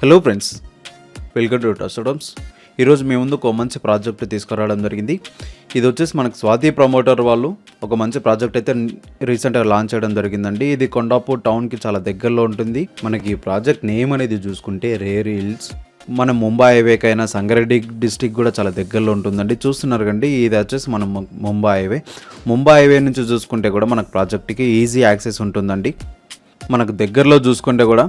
Hello friends welcome to టస్టోడమ్స్ ఈరోజు మీ ముందు ఒక మంచి ప్రాజెక్ట్ తీసుకురావడం జరిగింది. ఇది వచ్చేసి మనకు స్వాతి ప్రమోటర్ వాళ్ళు ఒక మంచి ప్రాజెక్ట్ అయితే రీసెంట్గా లాంచ్ చేయడం జరిగిందండి. ఇది కొండాపూర్ టౌన్కి చాలా దగ్గరలో ఉంటుంది. మనకి ఈ ప్రాజెక్ట్ నేమ్ అనేది చూసుకుంటే రేర్ హిల్స్. మన ముంబై హైవేకైనా సంగారెడ్డి డిస్టిక్ కూడా చాలా దగ్గరలో ఉంటుందండి. చూస్తున్నారు కండి ఇది వచ్చేసి మనం ముంబై హైవే. ముంబై హైవే నుంచి చూసుకుంటే కూడా మనకు ప్రాజెక్ట్కి ఈజీ యాక్సెస్ ఉంటుందండి. మనకు దగ్గరలో చూసుకుంటే కూడా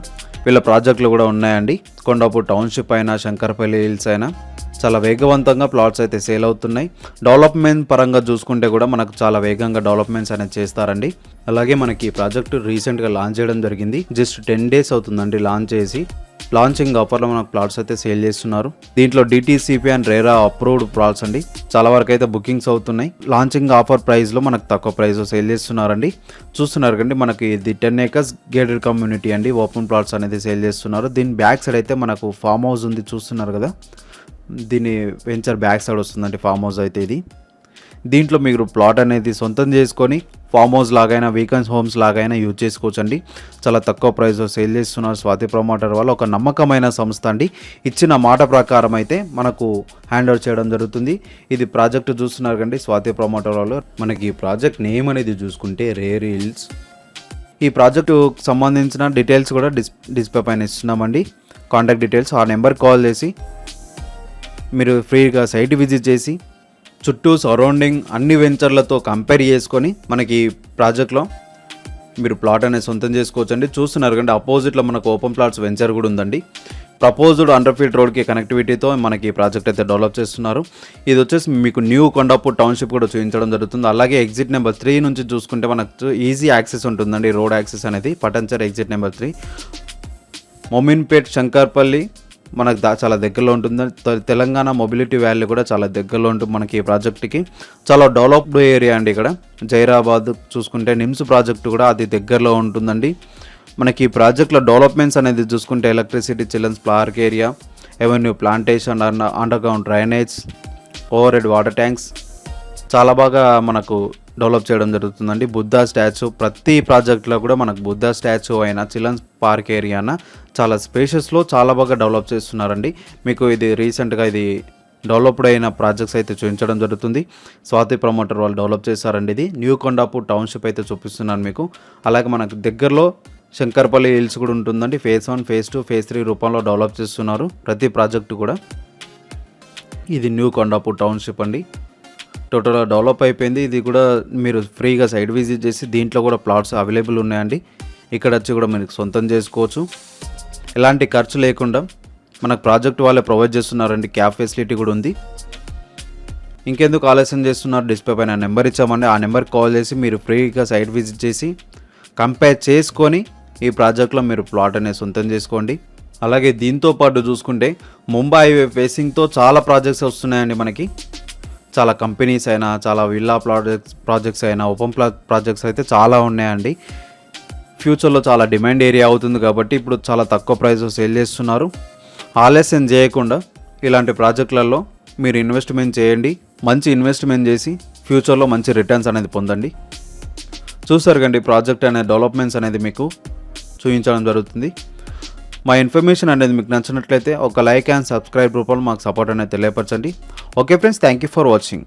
వీళ్ళ ప్రాజెక్టులు కూడా ఉన్నాయండి. కొండాపూర్ టౌన్షిప్ అయినా శంకరపల్లి హిల్స్ అయినా చాలా వేగవంతంగా ప్లాట్స్ అయితే సేల్ అవుతున్నాయి. డెవలప్మెంట్ పరంగా చూసుకుంటే కూడా మనకు చాలా వేగంగా డెవలప్మెంట్స్ అనేది చేస్తారండి. అలాగే మనకి ఈ ప్రాజెక్టు రీసెంట్గా లాంచ్ చేయడం జరిగింది. జస్ట్ టెన్ డేస్ అవుతుందండి లాంచ్ చేసి. లాంచింగ్ ఆఫర్లో మనకు ప్లాట్స్ అయితే సేల్ చేస్తున్నారు. దీంట్లో DTCP and RERA approved plots అండి. చాలా వరకు అయితే బుకింగ్స్ అవుతున్నాయి. లాంచింగ్ ఆఫర్ ప్రైస్లో మనకు తక్కువ ప్రైస్ సేల్ చేస్తున్నారండి. చూస్తున్నారు కండి మనకి ఇది టెన్ ఏకర్స్ గేటెడ్ కమ్యూనిటీ అండి. ఓపెన్ ప్లాట్స్ అనేది సేల్ చేస్తున్నారు. దీని బ్యాక్ సైడ్ అయితే మనకు ఫామ్ హౌస్ ఉంది చూస్తున్నారు కదా. దీని వెంచర్ బ్యాక్ సైడ్ వస్తుందండి ఫామ్ హౌస్ అయితే ఇది. దీంట్లో మీరు ప్లాట్ అనేది సొంతం చేసుకొని ఫామ్ హౌస్ లాగైనా వీకెండ్స్ హోమ్స్ లాగైనా యూజ్ చేసుకోవచ్చండి. చాలా తక్కువ ప్రైస్లో సేల్ చేస్తున్నారు స్వాతి ప్రమోటర్ వల్ల ఒక నమ్మకమైన సంస్థ అండి. ఇచ్చిన మాట ప్రకారం అయితే మనకు హ్యాండ్ ఓవర్ చేయడం జరుగుతుంది. ఇది ప్రాజెక్ట్ చూస్తున్నారు కండి స్వాతి ప్రమోటర్ వాళ్ళు. మనకి ఈ ప్రాజెక్ట్ నేమ్ అనేది చూసుకుంటే రేర్ హిల్స్ ఈ ప్రాజెక్టు సంబంధించిన డీటెయిల్స్ కూడా డిస్ డిస్ప్లే పైన ఇస్తున్నామండి. కాంటాక్ట్ డీటెయిల్స్ ఆ నెంబర్ కాల్ చేసి మీరు ఫ్రీగా సైట్ విజిట్ చేసి చుట్టూ సరౌండింగ్ అన్ని వెంచర్లతో కంపేర్ చేసుకొని మనకి ప్రాజెక్ట్లో మీరు ప్లాట్ అనేది సొంతం చేసుకోవచ్చు అండి చూస్తున్నారు కంటే అపోజిట్లో మనకు ఓపెన్ ప్లాట్స్ వెంచర్ కూడా ఉందండి. ప్రపోజ్డ్ అండర్ ఫీట్ రోడ్కి కనెక్టివిటీతో మనకి ప్రాజెక్ట్ అయితే డెవలప్ చేస్తున్నారు. ఇది వచ్చేసి మీకు న్యూ కొండాపూర్ టౌన్షిప్ కూడా చూపించడం జరుగుతుంది. అలాగే ఎగ్జిట్ నెంబర్ త్రీ నుంచి చూసుకుంటే మనకు ఈజీ యాక్సెస్ ఉంటుందండి రోడ్ యాక్సెస్ అనేది. Patancheru exit number three Mominpet Shankarpalli మనకు చాలా దగ్గరలో ఉంటుంది. తెలంగాణ మొబిలిటీ వ్యాలీ కూడా చాలా దగ్గరలో ఉంటుంది మనకి ఈ ప్రాజెక్ట్కి చాలా డెవలప్డ్ ఏరియా అండి ఇక్కడ. జైరాబాద్ చూసుకుంటే నిమ్స్ ప్రాజెక్ట్ కూడా అది దగ్గరలో ఉంటుందండి. మనకి ఈ ప్రాజెక్ట్లో డెవలప్మెంట్స్ అనేది చూసుకుంటే electricity children's park area avenue plantation underground drainage overhead water tanks చాలా బాగా మనకు డెవలప్ చేయడం జరుగుతుందండి. బుద్ధా స్టాచ్యూ ప్రతి ప్రాజెక్ట్లో కూడా మనకు బుద్ధా స్టాచ్యూ అయినా చిల్డ్రన్స్ పార్క్ ఏరియానా చాలా స్పేషియస్లో చాలా బాగా డెవలప్ చేస్తున్నారండి. మీకు ఇది రీసెంట్గా ఇది డెవలప్డ్ అయిన ప్రాజెక్ట్స్ అయితే చూపించడం జరుగుతుంది. స్వాతి ప్రమోటర్ వాళ్ళు డెవలప్ చేశారండి ఇది. న్యూ కొండాపూర్ టౌన్షిప్ అయితే చూపిస్తున్నాను మీకు. అలాగే మనకు దగ్గరలో శంకర్పల్లి హిల్స్ కూడా ఉంటుందండి. Phase one phase two phase three రూపంలో డెవలప్ చేస్తున్నారు ప్రతి ప్రాజెక్టు కూడా. ఇది న్యూ కొండాపూర్ టౌన్షిప్ అండి. టోటల్గా డెవలప్ అయిపోయింది. ఇది కూడా మీరు ఫ్రీగా సైడ్ విజిట్ చేసి దీంట్లో కూడా ప్లాట్స్ అవైలబుల్ ఉన్నాయండి. ఇక్కడ వచ్చి కూడా మీరు సొంతం చేసుకోవచ్చు. ఎలాంటి ఖర్చు లేకుండా మనకు ప్రాజెక్ట్ వాళ్ళే ప్రొవైడ్ చేస్తున్నారండి. క్యాబ్ ఫెసిలిటీ కూడా ఉంది. ఇంకెందుకు ఆలస్యం చేస్తున్నారు? డిస్ప్లే పైన నెంబర్ ఇచ్చామండి. ఆ నెంబర్కి కాల్ చేసి మీరు ఫ్రీగా సైట్ విజిట్ చేసి కంపేర్ చేసుకొని ఈ ప్రాజెక్ట్లో మీరు ప్లాట్ అనేది సొంతం చేసుకోండి. అలాగే దీంతో పాటు చూసుకుంటే ముంబై హైవే ఫేసింగ్తో చాలా ప్రాజెక్ట్స్ వస్తున్నాయండి మనకి. చాలా కంపెనీస్ అయినా చాలా విల్లా ప్రాజెక్ట్స్ ప్రాజెక్ట్స్ అయినా ఓపెన్ ప్లా ప్రాజెక్ట్స్ అయితే చాలా ఉన్నాయండి. ఫ్యూచర్లో చాలా డిమాండ్ ఏరియా అవుతుంది కాబట్టి ఇప్పుడు చాలా తక్కువ ప్రైస్ సేల్ చేస్తున్నారు. ఆలస్యం చేయకుండా ఇలాంటి ప్రాజెక్టులలో మీరు ఇన్వెస్ట్మెంట్ చేయండి. మంచి ఇన్వెస్ట్మెంట్ చేసి ఫ్యూచర్లో మంచి రిటర్న్స్ అనేది పొందండి. చూసారు కండి ప్రాజెక్ట్ అనే డెవలప్మెంట్స్ అనేది మీకు చూపించడం జరుగుతుంది. మా ఇన్ఫర్మేషన్ అనేది మీకు నచ్చినట్లయితే ఒక లైక్ అండ్ సబ్స్క్రైబ్ రూపంలో మాకు సపోర్ట్ అనేది తెలియపరచండి. Okay friends thank you for watching